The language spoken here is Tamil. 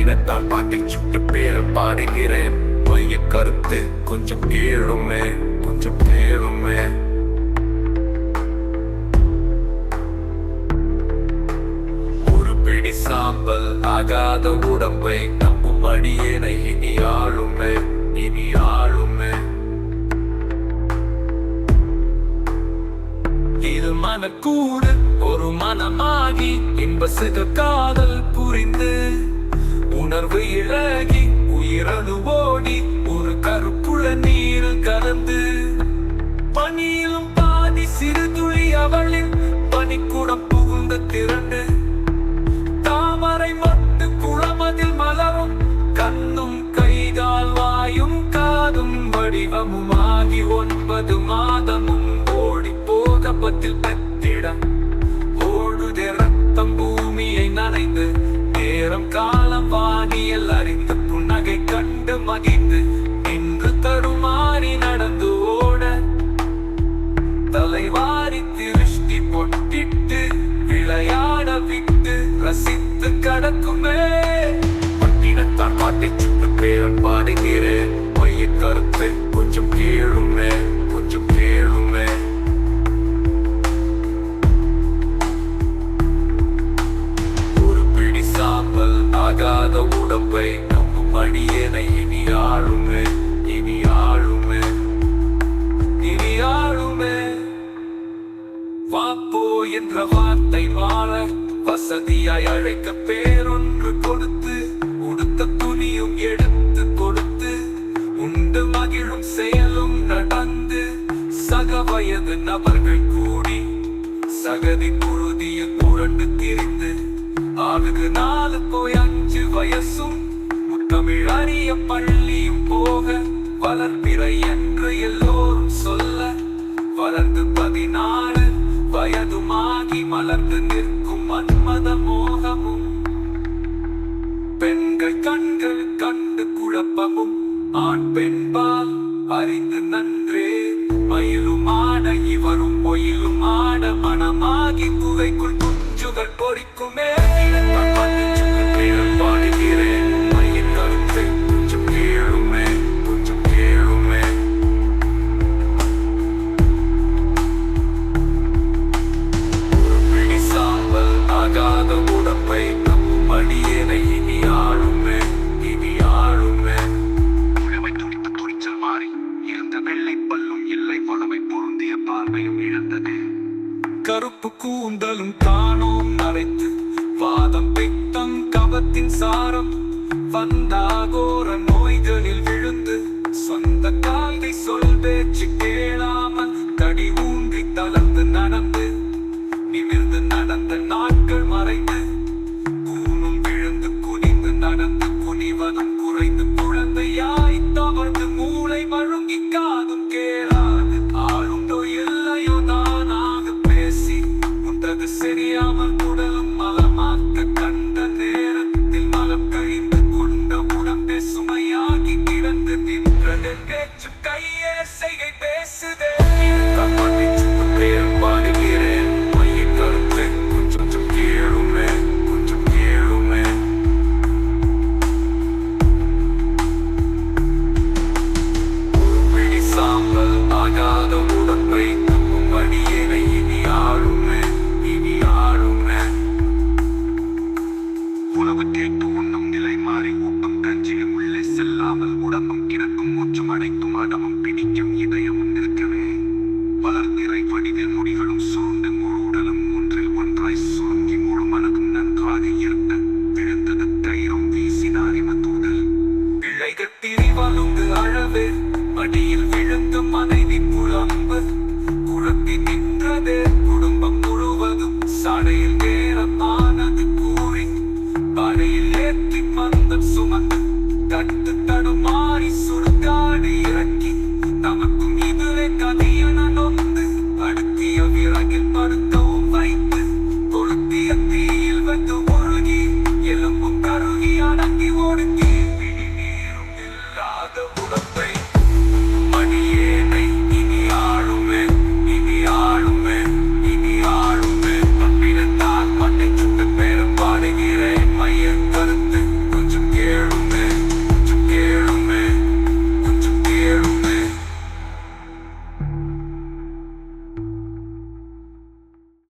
பட்டினத்தால் பாட்டை சுட்டு பேர பாடுகிறேன். மைய கருத்து கொஞ்சம் கீழுமே கொஞ்சம் கேளுமே. ஒரு பிடி சாம்பல் ஆகாத உடம்பை நம்பும் அடியேனை இனி ஆளுமே இனி ஆளுமே. இது மனக்கூடு ஒரு மனமாகி இன்ப சிறு காதல் புரிந்து. உணர்வு இழகி உயிரது ஓடி ஒரு கருப்புள நீரில் கலந்து நின்று தடுமாறி நடந்து ஓட. தலைவாரி திருஷ்டி பொட்டிட்டு விளையாட விட்டு ரசித்து கடக்குமே. பட்டினத்தான் பாட்டை சுட்டு பேரன் பாடுகிறேன் மைய கருத்து கொஞ்சம் கேளுமே. சகதி புழுதிய புரண்டு திரிந்து. ஆளுக்கு நாலு போய் அஞ்சு வயசும் தமிழ் அறிய பள்ளியும் போக வளர்பிறை என்று எல்லோரும் சொல்ல வளர்ந்து பதினாறு வயதுமாகி மலர்ந்து நிற்கும் மன்மத மோகமும். பெண்கள் கண்கள் கண்டு குழப்பமும் ஆண் பெண்பால் அறிந்து நன்றே. மயிலும் ஆட இவரும் பொயிலும் ஆட மனமாகி குகைக்குள் குஞ்சுகள் பொறிக்குமே தானோம் நரைத்து வாதம் பித்தம் கபத்தின் சாரம். வந்தாகோர நோய்களில் விழுந்து சொந்த கால்கை சொல் பேச்சு கேளாம். படையில் ஏற்றி மந்தம் சுமந்து தட்டு தடுமாறி சுடுகாடு இறக்கி. நமக்கும் இதுவே கதையென நொந்து. அடுத்திய விறகில் படுத்த